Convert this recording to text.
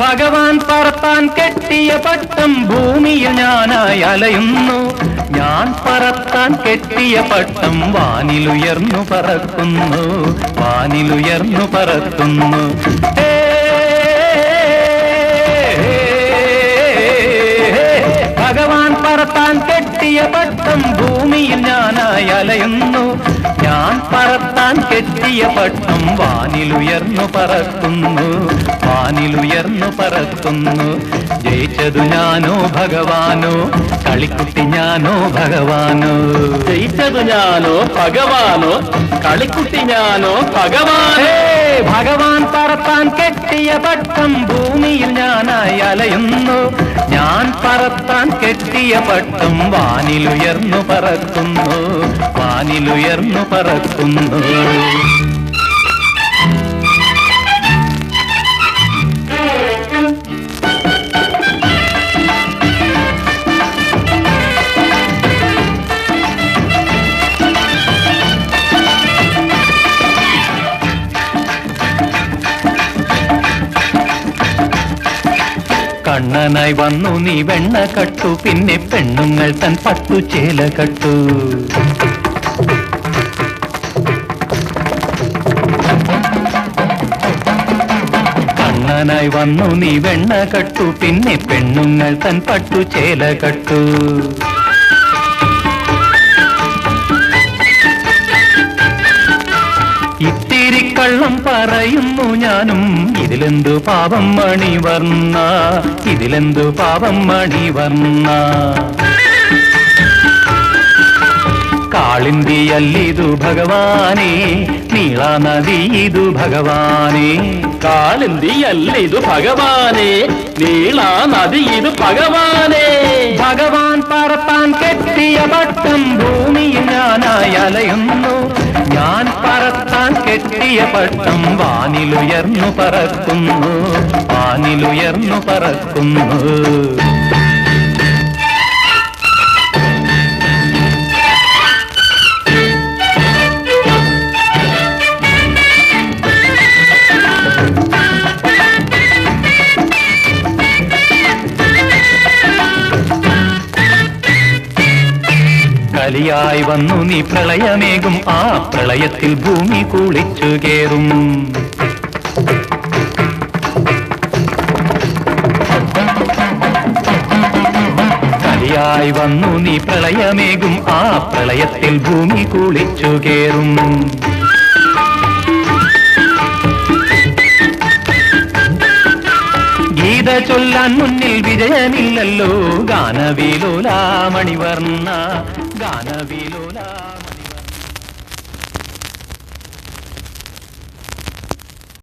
ഭഗവാൻ പറത്താൻ കെട്ടിയ പട്ടം ഭൂമിയിൽ ഞാനായി അലയുന്നു. ഞാൻ പറത്താൻ കെട്ടിയ പട്ടം വാനിലുയർന്നു പറക്കുന്നു. വാനിലുയർന്നു പറക്കുന്നു. ഭഗവാൻ പറത്താൻ കെട്ടിയ പട്ടം ഭൂമിയിൽ ഞാനായി അലയുന്നു. ഞാൻ കെട്ടിയ പട്ടം വാനിലുയർന്നു പറക്കുന്നു വാനിലുയർന്നു പറക്കുന്നു. ജയിച്ചതു ഞാനോ ഭഗവാനോ കളിക്കുട്ടി ഞാനോ ഭഗവാനോ. ജയിച്ചതു ഞാനോ ഭഗവാനോ കളിക്കുട്ടി ഞാനോ ഭഗവാനേ. ഭഗവാൻ പറത്താൻ കെട്ടിയ പട്ടം ഭൂമിയിൽ ഞാനായി അലയുന്നു. ഞാൻ പറത്താൻ കെട്ടിയ പട്ടം വാനിലുയർന്നു പറക്കുന്നു. വാനിലുയർന്നു പറക്കുന്നു. കണ്ണനായി വന്നു നീ വെണ്ണ കട്ടു. പിന്നെ പെണ്ണുങ്ങൾ തൻ പട്ടു ചേല കട്ടു. കണ്ണനായി വന്നു നീ വെണ്ണ കട്ടു. പിന്നെ പെണ്ണുങ്ങൾ തൻ പട്ടു ചേല കട്ടു. കള്ളം പറയുന്നു ഞാനും. ഇതിലെന്തു പാപം മണിവർണ ഇതിലെന്തു പാപം മണിവർണ കാളിന്തിയല്ലിതു ഭഗവാനെ നീളാ നദി ഇതു ഭഗവാനെ. കാളിന്തി അല്ലിതു ഭഗവാനേ ഭഗവാനെ നീളാ നദി ഇതു ഭഗവാനെ. ഭഗവാൻ പറത്താൻ കെട്ടിയ പട്ടം ഭൂമിയിൽ ഞാനായി അലയുന്നു. കെട്ടിയ പട്ടം വാനിലുയർന്നു പറക്കുന്നു വാനിലുയർന്നു പറക്കുന്നു കലിയായി വന്നു നീ പ്രളയമേകും. ആ പ്രളയത്തിൽ ഭൂമി കുളിച്ചു കേറും. കലിയായി വന്നു നീ പ്രളയമേകും. ആ പ്രളയത്തിൽ ഭൂമി കുളിച്ചു കേറും. ഗീത ചൊല്ലാൻ മുന്നിൽ വിജയമില്ലല്ലോ. ഗാനവിലോലാമണിവർണ దానవిలులా